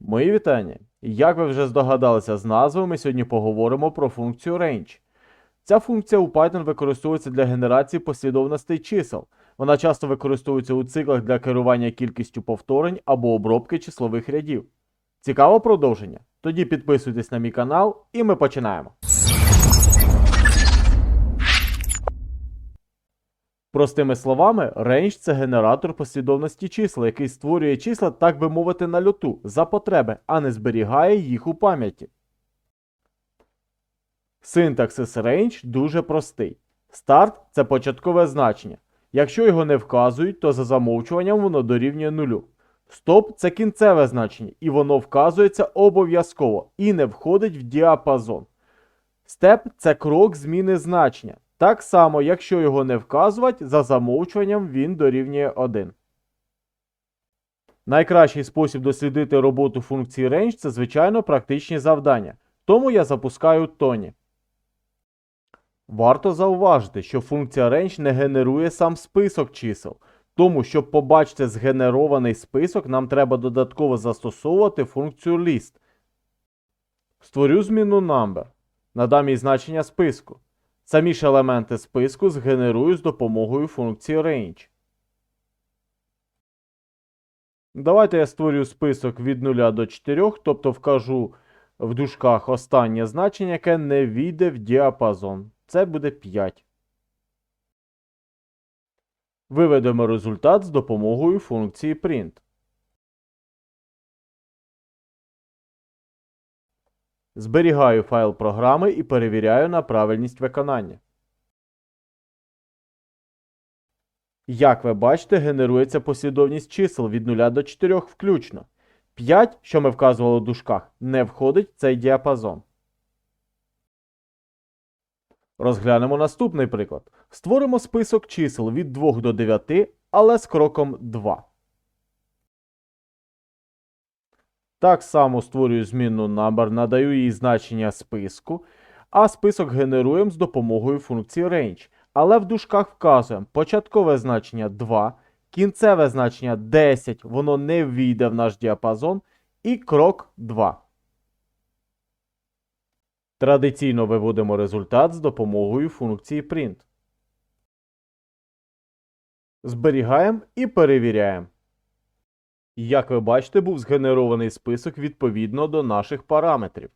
Мої вітання! Як ви вже здогадалися з назви, ми сьогодні поговоримо про функцію range. Ця функція у Python використовується для генерації послідовностей чисел. Вона часто використовується у циклах для керування кількістю повторень або обробки числових рядів. Цікаво продовження? Тоді підписуйтесь на мій канал і ми починаємо. Простими словами, range – це генератор послідовності чисел, який створює числа, так би мовити, на льоту за потреби, а не зберігає їх у пам'яті. Синтаксис range дуже простий. Старт це початкове значення. Якщо його не вказують, то за замовчуванням воно дорівнює нулю. Стоп це кінцеве значення, і воно вказується обов'язково і не входить в діапазон. Степ це крок зміни значення. Так само, якщо його не вказувати, за замовчуванням він дорівнює 1. Найкращий спосіб дослідити роботу функції range це, звичайно, практичні завдання. Тому я запускаю Тоні. Варто зауважити, що функція range не генерує сам список чисел. Тому, щоб побачити згенерований список, нам треба додатково застосовувати функцію list. Створю зміну number. Надам їй значення списку. Самі ж елементи списку згенерую з допомогою функції range. Давайте я створю список від 0 до 4, тобто вкажу в дужках останнє значення, яке не війде в діапазон. Це буде 5. Виведемо результат з допомогою функції print. Зберігаю файл програми і перевіряю на правильність виконання. Як ви бачите, генерується послідовність чисел від 0 до 4 включно. 5, що ми вказували в дужках, не входить в цей діапазон. Розглянемо наступний приклад. Створимо список чисел від 2 до 9, але з кроком 2. Так само створюю змінну number, надаю їй значення списку, а список генеруємо з допомогою функції range. Але в дужках вказуємо початкове значення 2, кінцеве значення 10, воно не ввійде в наш діапазон, і крок 2. Традиційно виводимо результат з допомогою функції print. Зберігаємо і перевіряємо. Як ви бачите, був згенерований список відповідно до наших параметрів.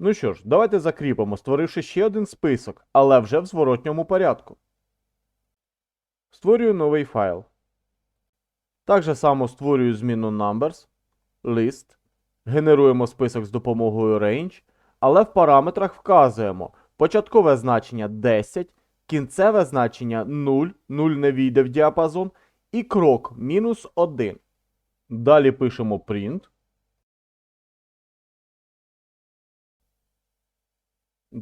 Ну що ж, давайте закріпимо, створивши ще один список, але вже в зворотньому порядку. Створюю новий файл. Так же само створюю зміну numbers, list, генеруємо список з допомогою range, але в параметрах вказуємо початкове значення 10, кінцеве значення 0, 0 не війде в діапазон, і крок мінус 1. Далі пишемо print.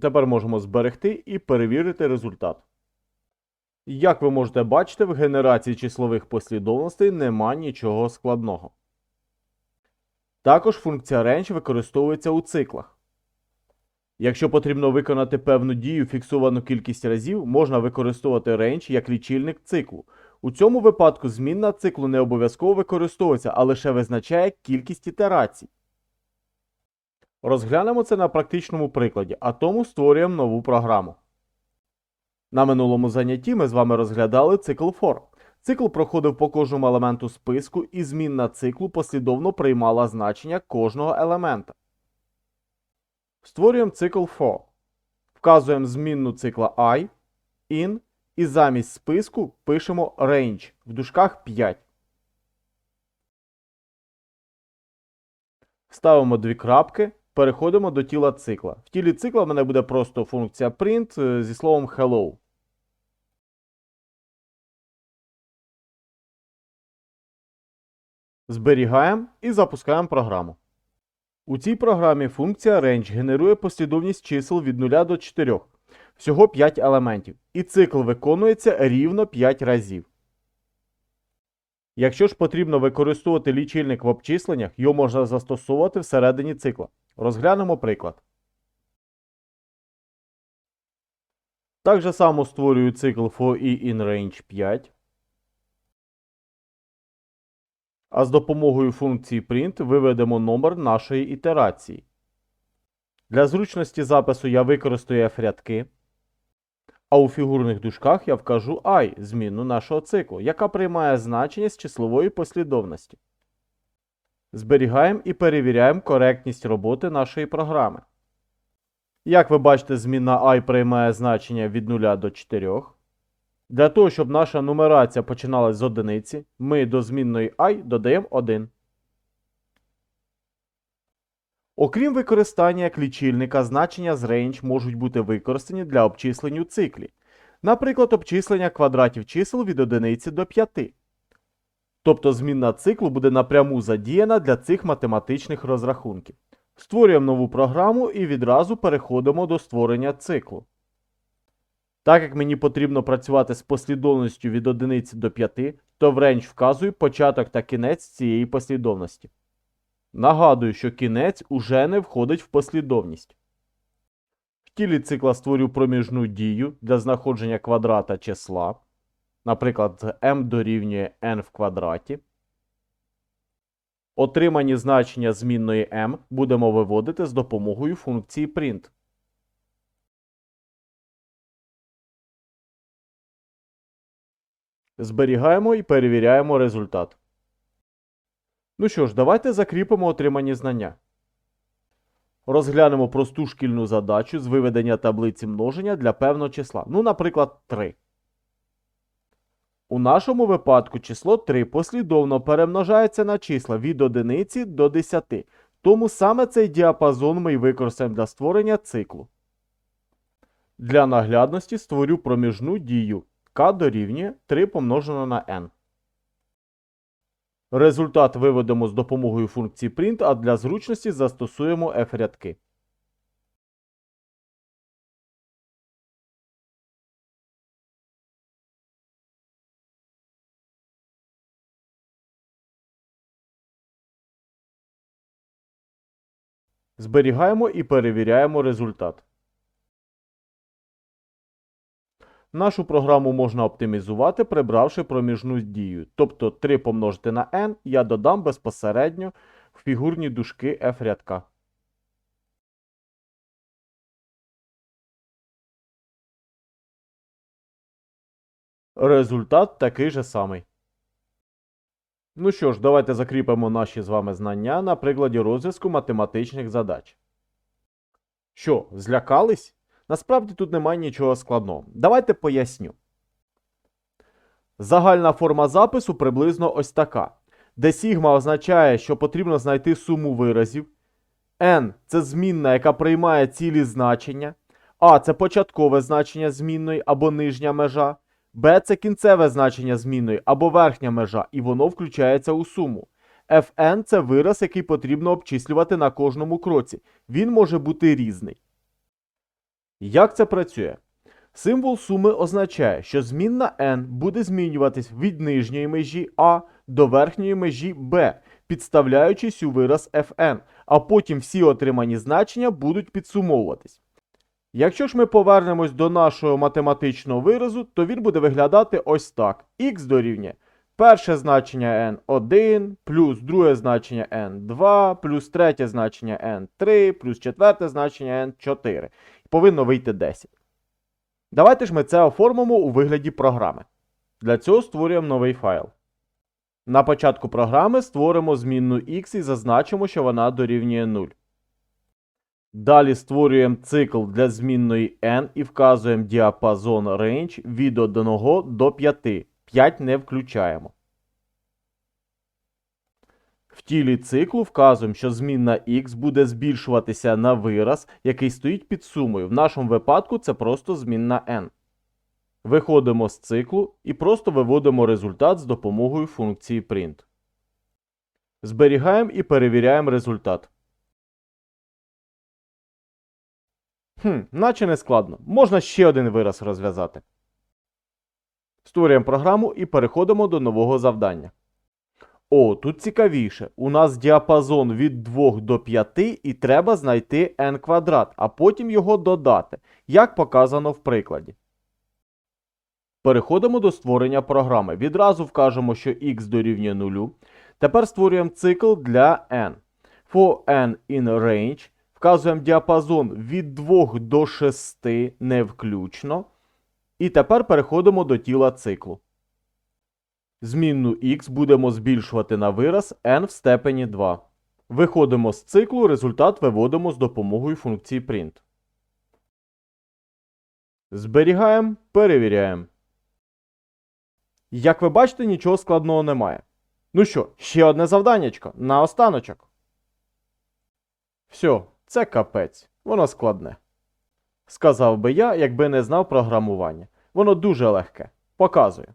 Тепер можемо зберегти і перевірити результат. Як ви можете бачити, в генерації числових послідовностей нема нічого складного. Також функція range використовується у циклах. Якщо потрібно виконати певну дію фіксовану кількість разів, можна використовувати range як лічильник циклу. У цьому випадку змінна циклу не обов'язково використовується, а лише визначає кількість ітерацій. Розглянемо це на практичному прикладі, а тому створюємо нову програму. На минулому занятті ми з вами розглядали цикл for. Цикл проходив по кожному елементу списку, і змінна циклу послідовно приймала значення кожного елемента. Створюємо цикл for. Вказуємо змінну цикла i, in і замість списку пишемо range в дужках 5. Ставимо дві крапки, переходимо до тіла цикла. В тілі цикла в мене буде просто функція print е, зі словом hello. Зберігаємо і запускаємо програму. У цій програмі функція range генерує послідовність чисел від 0 до 4. Всього 5 елементів. І цикл виконується рівно 5 разів. Якщо ж потрібно використовувати лічильник в обчисленнях, його можна застосовувати всередині цикла. Розглянемо приклад. Так же само створюю цикл for i in range 5. А з допомогою функції print виведемо номер нашої ітерації. Для зручності запису я використаю f-рядки, а у фігурних дужках я вкажу i, змінну нашого циклу, яка приймає значення з числової послідовності. Зберігаємо і перевіряємо коректність роботи нашої програми. Як ви бачите, змінна і приймає значення від 0 до 4. Для того, щоб наша нумерація починалась з одиниці, ми до змінної і додаємо 1. Окрім використання як лічильника, значення з range можуть бути використані для обчислень у циклі. Наприклад, обчислення квадратів чисел від 1 до 5. Тобто змінна циклу буде напряму задіяна для цих математичних розрахунків. Створюємо нову програму і відразу переходимо до створення циклу. Так як мені потрібно працювати з послідовністю від 1 до 5, то в range вказую початок та кінець цієї послідовності. Нагадую, що кінець уже не входить в послідовність. В тілі цикла створю проміжну дію для знаходження квадрата числа. Наприклад, m дорівнює n в квадраті. Отримані значення змінної m будемо виводити з допомогою функції print. Зберігаємо і перевіряємо результат. Ну що ж, давайте закріпимо отримані знання. Розглянемо просту шкільну задачу з виведення таблиці множення для певного числа. Ну, наприклад, 3. У нашому випадку число 3 послідовно перемножається на числа від 1 до 10. Тому саме цей діапазон ми й використаємо для створення циклу. Для наглядності створю проміжну дію k дорівнює 3 помножено на n. Результат виведемо з допомогою функції print, а для зручності застосуємо f-рядки. Зберігаємо і перевіряємо результат. Нашу програму можна оптимізувати, прибравши проміжну дію. Тобто 3 помножити на n я додам безпосередньо в фігурні дужки f рядка. Результат такий же самий. Ну що ж, давайте закріпимо наші з вами знання на прикладі розв'язку математичних задач. Що, злякались? Насправді тут немає нічого складного. Давайте поясню. Загальна форма запису приблизно ось така, де сігма означає, що потрібно знайти суму виразів. n це змінна, яка приймає цілі значення. А це початкове значення змінної або нижня межа. b це кінцеве значення змінної або верхня межа, і воно включається у суму. fn це вираз, який потрібно обчислювати на кожному кроці. Він може бути різний. Як це працює? Символ суми означає, що змінна n буде змінюватись від нижньої межі А до верхньої межі b, підставляючись у вираз fn, а потім всі отримані значення будуть підсумовуватись. Якщо ж ми повернемось до нашого математичного виразу, то він буде виглядати ось так: x дорівнює перше значення n1, плюс друге значення n2, плюс третє значення n3, плюс четверте значення n4 повинно вийти 10. Давайте ж ми це оформимо у вигляді програми. Для цього створюємо новий файл. На початку програми створимо змінну x і зазначимо, що вона дорівнює 0. Далі створюємо цикл для змінної n і вказуємо діапазон range від 1 до 5. 5 не включаємо. В тілі циклу вказуємо, що змінна x буде збільшуватися на вираз, який стоїть під сумою. В нашому випадку це просто змінна n. Виходимо з циклу і просто виводимо результат з допомогою функції print. Зберігаємо і перевіряємо результат. Хм, наче не складно. Можна ще один вираз розв'язати. Створюємо програму і переходимо до нового завдання. О, тут цікавіше. У нас діапазон від 2 до 5 і треба знайти n квадрат, а потім його додати, як показано в прикладі. Переходимо до створення програми. Відразу вкажемо, що x дорівнює 0. Тепер створюємо цикл для n. For n in range вказуємо діапазон від 2 до 6 не включно. І тепер переходимо до тіла циклу. Змінну x будемо збільшувати на вираз n в степені 2. Виходимо з циклу, результат виводимо з допомогою функції print. Зберігаємо, перевіряємо. Як ви бачите, нічого складного немає. Ну що, ще одне завданнячко на останочок. Все, це капець, воно складне. Сказав би я, якби не знав програмування. Воно дуже легке. Показую.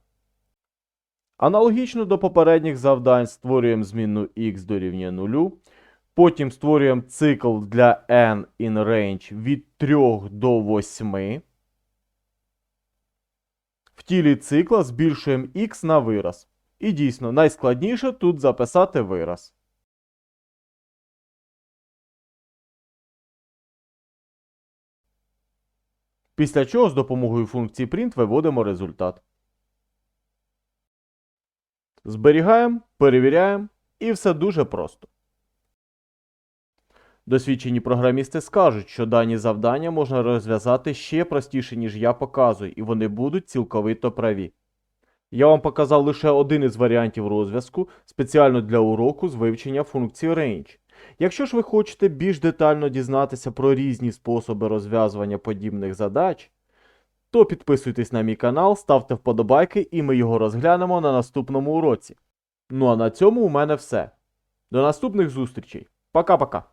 Аналогічно до попередніх завдань створюємо змінну x дорівнює 0. Потім створюємо цикл для n in range від 3 до 8. В тілі цикла збільшуємо x на вираз. І дійсно, найскладніше тут записати вираз. Після чого з допомогою функції print виводимо результат. Зберігаємо, перевіряємо і все дуже просто. Досвідчені програмісти скажуть, що дані завдання можна розв'язати ще простіше, ніж я показую, і вони будуть цілковито праві. Я вам показав лише один із варіантів розв'язку спеціально для уроку з вивчення функції range. Якщо ж ви хочете більш детально дізнатися про різні способи розв'язування подібних задач, то підписуйтесь на мій канал, ставте вподобайки і ми його розглянемо на наступному уроці. Ну а на цьому у мене все. До наступних зустрічей. Пока-пока.